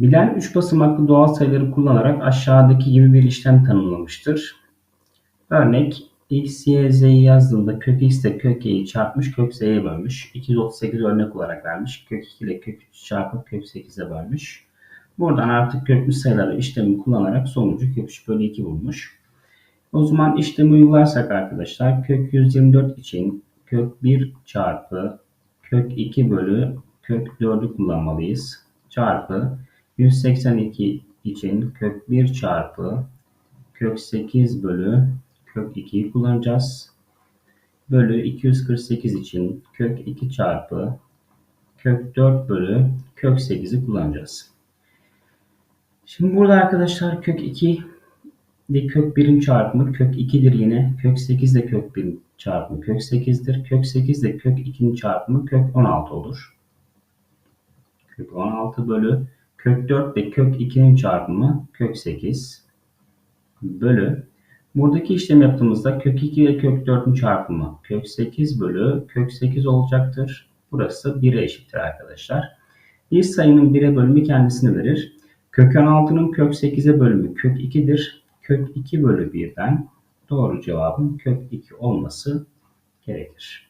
Bilen 3 basamaklı doğal sayıları kullanarak aşağıdaki gibi bir işlem tanımlamıştır. Örnek x, y, z'yi yazdığında kök x ile kök y'yi çarpmış kök z'ye bölmüş. 238 örnek olarak vermiş. Kök 2 ile kök 3 çarpıp kök 8'e bölmüş. Buradan artık köklü sayıları işlemi kullanarak sonucu kök 3 bölü 2 bulmuş. O zaman işlemi uygularsak arkadaşlar kök 124 için kök 1 çarpı kök 2 bölü kök 4'ü kullanmalıyız. Çarpı 182 için kök 1 çarpı kök 8 bölü kök 2'yi kullanacağız. Bölü 248 için kök 2 çarpı kök 4 bölü kök 8'i kullanacağız. Şimdi burada arkadaşlar kök 2 de kök 1'in çarpımı kök 2'dir yine. Kök 8 de kök 1'in çarpımı kök 8'dir. Kök 8 de kök 2'nin çarpımı kök 16 olur. Kök 16 bölü kök 4 de kök 2'nin çarpımı kök 8 bölü buradaki işlem yaptığımızda kök 2 ile kök 4'ün çarpımı kök 8 bölü kök 8 olacaktır. Burası 1'e eşittir arkadaşlar. Bir sayının 1'e bölümü kendisini verir. Kök 16'nın kök 8'e bölümü kök 2'dir. Kök 2 bölü 1'den doğru cevabın kök 2 olması gerekir.